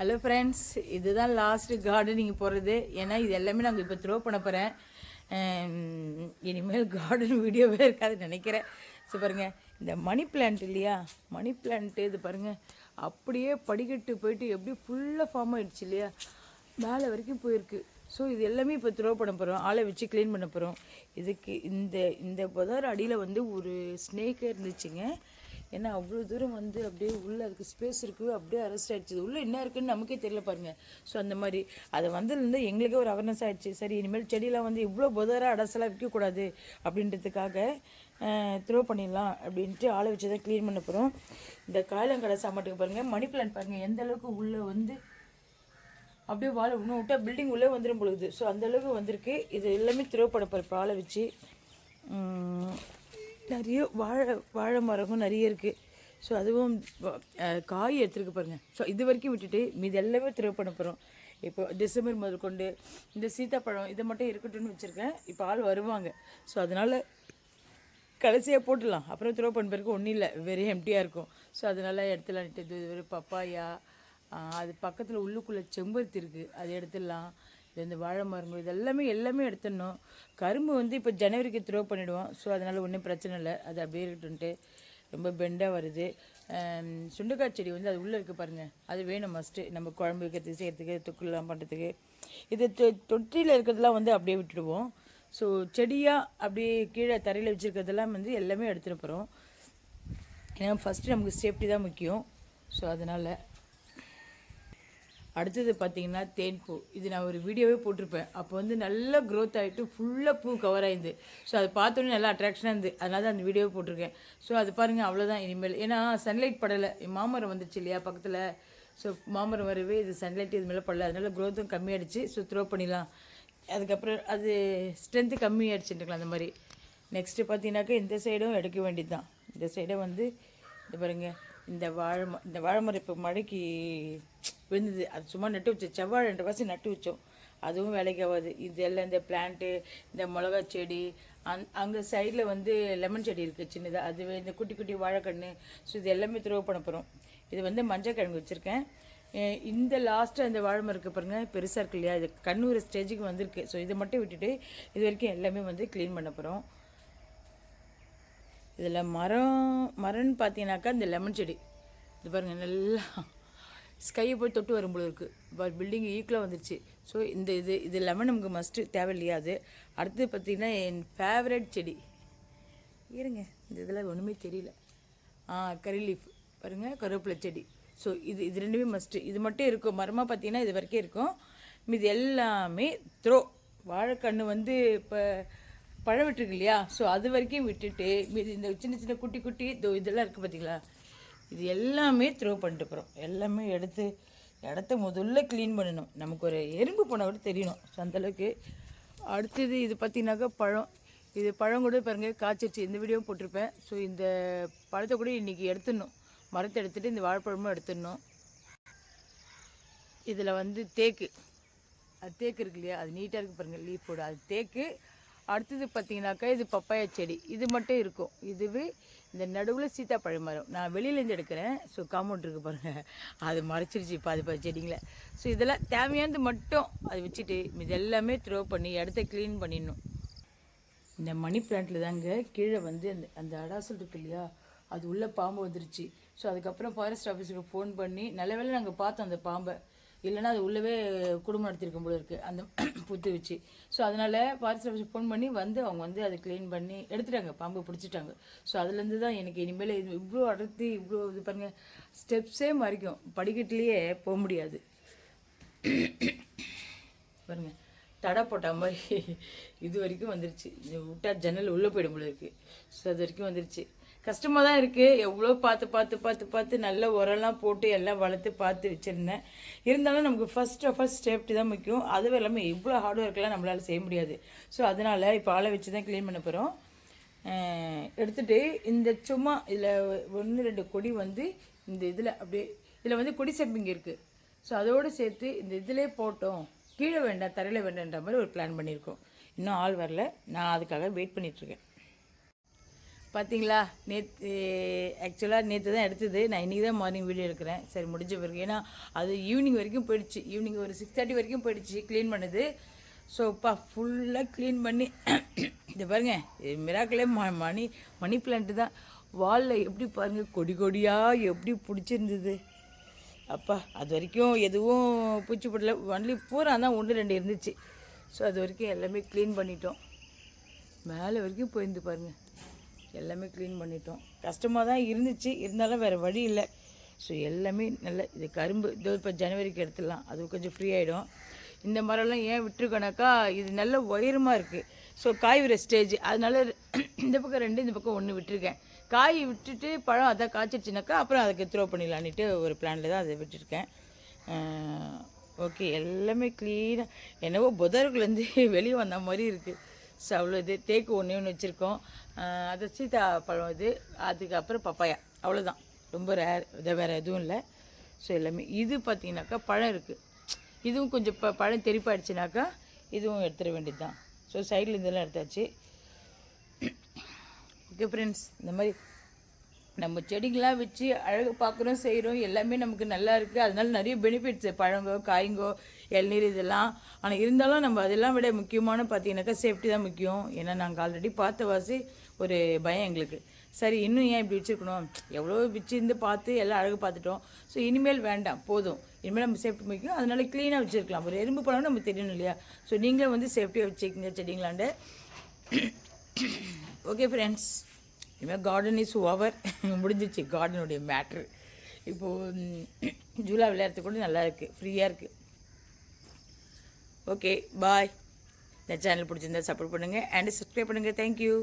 Hello friends இதுதான் last gardening போகிறது ஏன்னா இது எல்லாமே நாங்கள் இப்போ த்ரோ பண்ண போகிறேன் இனிமேல் கார்டன் வீடியோவே இருக்காதுன்னு நினைக்கிறேன். ஸோ பாருங்கள் இந்த மணி பிளான்ட் இல்லையா? மணி பிளான்ட்டு இது பாருங்கள் அப்படியே படிக்கட்டு போயிட்டு எப்படி ஃபுல்லாக ஃபார்ம் ஆகிடுச்சு இல்லையா? மேலே வரைக்கும் போயிருக்கு. ஸோ இது எல்லாமே இப்போ த்ரோ பண்ண போகிறோம் ஆளை வச்சு க்ளீன் பண்ண போகிறோம் இதுக்கு இந்த இந்த புதர் அடியில் வந்து ஒரு ஸ்னேக்கே இருந்துச்சுங்க. ஏன்னா அவ்வளோ தூரம் வந்து அப்படியே உள்ளே அதுக்கு ஸ்பேஸ் இருக்குது அப்படியே அரெஸ்ட் ஆகிடுச்சு உள்ளே என்ன இருக்குன்னு நமக்கே தெரியல பாருங்கள் ஸோ அந்த மாதிரி. அது வந்ததுலேருந்து எங்களுக்கே ஒரு அவேர்னஸ் ஆகிடுச்சு சரி இனிமேல் செடியெலாம் வந்து இவ்வளோ புதராக அடசலாக விற்கக்கூடாது அப்படின்றதுக்காக த்ரோ பண்ணிடலாம் அப்படின்ட்டு ஆளை வச்சு தான் க்ளீன் பண்ண போகிறோம் இந்த காயலங்கடை சாமாட்டுக்கு பாருங்கள் மணி பிளான் பாருங்கள் எந்த அளவுக்கு உள்ளே வந்து அப்படியே வாழை இன்னும் விட்டால் பில்டிங் உள்ளே வந்துடும் பொழுது. ஸோ அந்த அளவுக்கு வந்திருக்கு. இது எல்லாமே த்ரோ பண்ண போகிற ஆளை வச்சு நிறைய வாழை வாழை மரமும் நிறைய இருக்குது ஸோ அதுவும் காய் எடுத்துருக்கு பாருங்கள் ஸோ இது வரைக்கும் விட்டுட்டு மீது எல்லாமே த்ரோ பண்ண போகிறோம் இப்போ டிசம்பர் முதல் கொண்டு இந்த சீத்தாப்பழம் இதை மட்டும் இருக்கட்டும்னு வச்சுருக்கேன். இப்போ ஆள் வருவாங்க. ஸோ அதனால் கடைசியாக போட்டுடலாம். அப்புறம் த்ரோ பண்ண பிறகு ஒன்றும் இல்லை. வெறும் எம்டியாக இருக்கும். ஸோ அதனால் இடத்துல இது ஒரு பப்பாயா அது பக்கத்தில் உள்ளுக்குள்ளே செம்பருத்தி இருக்குது அது எடுத்துடலாம். இந்த வாழை மரங்கள் இது எல்லாமே எல்லாமே எடுத்துடணும். கரும்பு வந்து இப்போ ஜனவரிக்கு த்ரோ பண்ணிவிடுவோம் ஸோ அதனால் ஒன்றும் பிரச்சனை இல்லை. அது அப்படியே இருக்கட்டும்ட்டு ரொம்ப பெண்டாக வருது. சுண்டைக்காய் செடி வந்து அது உள்ளே இருக்குது பாருங்கள் அது வேணும் மஸ்ட்டு நம்ம குழம்பு வைக்கிறதுக்கு செய்கிறதுக்கு தொக்குலாம் பண்ணுறதுக்கு இது தொ- தொட்டியில் இருக்கிறதெல்லாம் வந்து அப்படியே விட்டுடுவோம். ஸோ செடியாக அப்படியே கீழே தரையில் வச்சுருக்கிறதெல்லாம் வந்து எல்லாமே எடுத்துகிட்டு போகிறோம் ஏன்னா ஃபஸ்ட்டு நமக்கு சேஃப்டி தான் முக்கியம். ஸோ அதனால் அடுத்தது பார்த்தீங்கன்னா தேன்பூ இது நான் ஒரு வீடியோவே போட்டிருப்பேன். அப்போ வந்து நல்லா க்ரோத் ஆகிட்டு ஃபுல்லாக பூ கவர் ஆயிருந்து. ஸோ அதை பார்த்தோன்னே நல்லா அட்ராக்ஷனாக இருந்து. அதனால தான் அந்த வீடியோவை போட்டிருக்கேன். ஸோ அது பாருங்கள் அவ்வளோதான் இனிமேல். ஏன்னா சன்லைட் படலை. மாமரம் வந்துச்சு இல்லையா பக்கத்தில்? ஸோ மாமரம் வரவே இது சன்லைட் இது மேலே படல. அதனால க்ரோத்தும் கம்மியாகிடுச்சு ஸோ த்ரோ பண்ணிடலாம். அதுக்கப்புறம் அது ஸ்ட்ரென்த்து கம்மியாயிடுச்சுட்டுக்கலாம் அந்த மாதிரி. நெக்ஸ்ட்டு பார்த்தீங்கன்னாக்கா இந்த சைடும் எடுக்க வேண்டியது தான் இந்த சைடை வந்து இது பாருங்க இந்த வாழை இந்த வாழை மரம் இப்போ மழைக்கு விழுந்தது. அது சும்மா நட்டு வச்சோம். செவ்வாழை ரெண்டு வாசி நட்டு வச்சோம். அதுவும் வேலைக்கு ஆகாது. இதெல்லாம் இந்த பிளான்ட்டு இந்த மிளகா செடி அந் அங்கே சைடில் வந்து லெமன் செடி இருக்குது சின்னதாக அது இந்த குட்டி குட்டி வாழைக்கன்று ஸோ இது எல்லாமே த்ரோ பண்ண போகிறோம் இது வந்து மஞ்சள் கிழங்கு வச்சுருக்கேன் இந்த லாஸ்ட்டு அந்த வாழை மரம் இருக்கு பாருங்க. பெருசாக இருக்கு இல்லையா? இது கண்ணூர் ஸ்டேஜுக்கு வந்திருக்கு. ஸோ இதை மட்டும் விட்டுட்டு இது வரைக்கும் எல்லாமே வந்து க்ளீன் பண்ண போகிறோம் இதில் மரம் மரம்னு பார்த்தீங்கன்னாக்கா இந்த லெமன் செடி. இது பாருங்கள் நல்லா ஸ்கையை போய் தொட்டு வரும் இருக்குது இப்போ பில்டிங் ஈக்குவலாக வந்துருச்சு. ஸோ இந்த இது இது லெமன் நமக்கு மஸ்ட்டு தேவையில்லையா அது அடுத்து பார்த்திங்கன்னா என் ஃபேவரட் செடி. இருங்க இந்த இதெல்லாம் ஒன்றுமே தெரியல. ஆ கறி லீஃப் பாருங்கள் கருவேப்பிலை செடி. ஸோ இது இது ரெண்டுமே மஸ்ட்டு இது மட்டும் இருக்கும். மரமாக பார்த்தீங்கன்னா இது வரைக்கும் இருக்கும். மீது எல்லாமே த்ரோ வாழைக்கன்று வந்து இப்போ பழம் விட்டுருக்கு இல்லையா? ஸோ அது வரைக்கும் விட்டுட்டு மீது இந்த சின்ன சின்ன குட்டி குட்டி இதெல்லாம் இருக்குது பார்த்தீங்களா? இது எல்லாமே த்ரோ பண்ணிட்டு போகிறோம் எல்லாமே எடுத்து இடத்த முதல்ல க்ளீன் பண்ணணும். நமக்கு ஒரு எறும்பு போனால் கூட தெரியணும். ஸோ அந்தளவுக்கு அடுத்தது இது பார்த்தீங்கன்னாக்கா பழம். இது பழம் கூட பாருங்க காய்ச்சிருச்சு. இந்த வீடியோவும் போட்டிருப்பேன். ஸோ இந்த பழத்தை கூட இன்றைக்கி எடுத்துடணும். மரத்தை எடுத்துகிட்டு இந்த வாழைப்பழமும் எடுத்துடணும். இதில் வந்து தேக்கு. அது தேக்கு இருக்கு இல்லையா? அது நீட்டாக இருக்குது பாருங்கள் லீஃபோட அது தேக்கு. அடுத்தது பார்த்தீங்கன்னாக்கா இது பப்பாயா செடி. இது மட்டும் இருக்கும். இதுவே இந்த நடுவில் சீத்தாப்பழ மரம் நான் வெளியிலேருந்து எடுக்கிறேன். ஸோ காம்பவுண்ட் இருக்குது பாருங்கள் அது மறைச்சிருச்சு பாதி பாதி செடிங்களை. ஸோ இதெல்லாம் தேவையானது மட்டும் அதை வச்சுட்டு இது எல்லாமே த்ரோ பண்ணி இடத்த க்ளீன் பண்ணிடணும். இந்த மணி பிளான்ட்டில் தாங்க கீழே வந்து அந்த அந்த அடாசல் இருக்கு இல்லையா? அது உள்ளே பாம்பு வந்துருச்சு. ஸோ அதுக்கப்புறம் ஃபாரஸ்ட் ஆஃபீஸருக்கு ஃபோன் பண்ணி நல்ல வேளை நாங்கள் பார்த்தோம் அந்த பாம்பை. இல்லைன்னா அது உள்ளவே குடும்பம் நடத்திருக்கும் போல இருக்குது அந்த புத்து வச்சு ஸோ அதனால் ஃபாரஸ்ட் ஆஃபீஸருக்கு ஃபோன் பண்ணி வந்து அவங்க வந்து அதை க்ளீன் பண்ணி எடுத்துட்டாங்க. பாம்பு பிடிச்சிட்டாங்க. ஸோ அதுலேருந்து தான் எனக்கு இனிமேல் இது இவ்வளோ அடர்த்தி இவ்வளோ இது பாருங்கள் ஸ்டெப்ஸே மறிக்கும். படிக்கட்டுலேயே போக முடியாது. பாருங்கள் தடை போட்ட மாதிரி இது வரைக்கும் வந்துருச்சு. விட்டால் விட்டா ஜன்னல் உள்ளே போயிடும் போல இருக்குது ஸோ அது வரைக்கும் வந்துருச்சு. கஷ்டமாக தான் இருக்குது எவ்வளோ பார்த்து பார்த்து பார்த்து பார்த்து நல்ல உரம்லாம் போட்டு எல்லாம் வளர்த்து பார்த்து வச்சுருந்தேன். இருந்தாலும் நமக்கு ஃபர்ஸ்ட் ஆஃப் ஆல் சேஃப்டி தான் முக்கியம். அதுவும் இல்லாமல் இவ்வளோ ஹார்ட் ஒர்க்கெலாம் நம்மளால் செய்ய முடியாது. ஸோ அதனால் இப்போ ஆளை வச்சு தான் க்ளீன் பண்ண போகிறோம் எடுத்துகிட்டு இந்த சும்மா இதில் ஒன்று ரெண்டு கொடி வந்து இந்த இதில் அப்படியே இதில் வந்து கொடி செம்பிங்க இருக்குது ஸோ அதோடு சேர்த்து இந்த இதிலே போட்டோம். கீழே வேண்டாம் தரையில் வேண்டான்ற மாதிரி ஒரு பிளான் பண்ணியிருக்கோம். இன்னும் ஆள் வரல. நான் அதுக்காக வெயிட் பண்ணிகிட்ருக்கேன் பார்த்தீங்களா நேற்று ஆக்சுவலாக நேற்று தான் எடுத்தது. நான் இன்றைக்கி தான் மார்னிங் வீடியோ எடுக்கிறேன். சரி முடிஞ்ச பிறகு. ஏன்னா அது ஈவினிங் வரைக்கும் போயிடுச்சு. ஈவினிங் ஒரு சிக்ஸ் தேர்ட்டி வரைக்கும் போயிடுச்சு க்ளீன் பண்ணுது. ஸோ இப்போ ஃபுல்லாக க்ளீன் பண்ணி இது பாருங்க. மிராக்கிலே ம மணி மணி பிளான்ட்டு தான். வாலில் எப்படி பாருங்கள் கொடி கொடியாக எப்படி பிடிச்சிருந்தது. அப்பா அது வரைக்கும் எதுவும் பூச்சி போடல. ஒன்லி பூரா தான் ஒன்று ரெண்டு இருந்துச்சு. ஸோ அது வரைக்கும் எல்லாமே க்ளீன் பண்ணிட்டோம். மேலே வரைக்கும் போயிருந்து பாருங்கள் எல்லாமே க்ளீன் பண்ணிட்டோம். கஷ்டமாக தான் இருந்துச்சு. இருந்தாலும் வேறு வழி இல்லை. ஸோ எல்லாமே நல்ல இது கரும்பு இதோ இப்போ ஜனவரிக்கு எடுத்துடலாம். அது கொஞ்சம் ஃப்ரீ ஆகிடும் இந்த மரம்லாம் ஏன் விட்டுருக்கோனாக்கா இது நல்ல உயரமாக இருக்குது ஸோ காய் விட ஸ்டேஜ் அதனால இந்த பக்கம் ரெண்டு இந்த பக்கம் ஒன்று விட்டுருக்கேன். காய் விட்டுட்டு பழம் அதான் காய்ச்சிடுச்சுனாக்கா அப்புறம் அதுக்கு த்ரோ பண்ணிடலான்ட்டு ஒரு பிளானில் தான் அதை விட்டுருக்கேன். ஓகே எல்லாமே க்ளீனாக என்னவோ புதருக்குலேருந்து வெளியே வந்த மாதிரி இருக்குது ஸோ அவ்வளோ இது தேக்கு ஒன்று ஒன்று வச்சுருக்கோம். அது சீதா பழம் இது. அதுக்கப்புறம் பப்பாயா. அவ்வளோதான் ரொம்ப ரேர் இதை வேறு எதுவும் இல்லை. ஸோ எல்லாமே. இது பார்த்தீங்கன்னாக்கா பழம் இருக்குது இதுவும் கொஞ்சம் ப பழம் தெளிப்பாயிடுச்சுனாக்கா இதுவும் எடுத்துட வேண்டியது தான் ஸோ சைடில் இதெல்லாம் எடுத்தாச்சு. ஓகே ஃப்ரெண்ட்ஸ் இந்த மாதிரி நம்ம செடிங்களாம் வச்சு அழகு பார்க்குறோம் செய்கிறோம் எல்லாமே நமக்கு நல்லா இருக்குது அதனால நிறைய பெனிஃபிட்ஸ் பழங்கோ காய்ங்கோ இளநீர் இதெல்லாம். ஆனால் இருந்தாலும் நம்ம அதெல்லாம் விட முக்கியமான பார்த்தீங்கன்னாக்கா சேஃப்டி தான் முக்கியம். ஏன்னா நாங்கள் ஆல்ரெடி பார்த்த வாசி ஒரு பயம் எங்களுக்கு. சரி இன்னும் ஏன் இப்படி வச்சுருக்கணும்? எவ்வளோ வச்சுருந்து பார்த்து எல்லாம் அழகு பார்த்துட்டோம். ஸோ இனிமேல் வேண்டாம் போதும். இனிமேல் நம்ம சேஃப்டி முக்கியம். அதனால க்ளீனாக வச்சுருக்கலாம். ஒரு எறும்பு பழம் நம்ம தெரியணும் இல்லையா? ஸோ நீங்களும் வந்து சேஃப்டியாக வச்சுக்கிங்க செடிங்களாண்டு ஓகே ஃப்ரெண்ட்ஸ் இனிமேல் கார்டன் இஸ் ஓவர் முடிஞ்சிச்சு கார்டனுடைய மேட்ரு இப்போது ஜூலா விளையாடுறது கூட நல்லா இருக்குது ஃப்ரீயாக இருக்குது ஓகே பாய் இந்த சேனல் பிடிச்சிருந்தா சப்போர்ட் பண்ணுங்கள் அண்ட் சப்ஸ்கிரைப் பண்ணுங்கள் தேங்க்யூ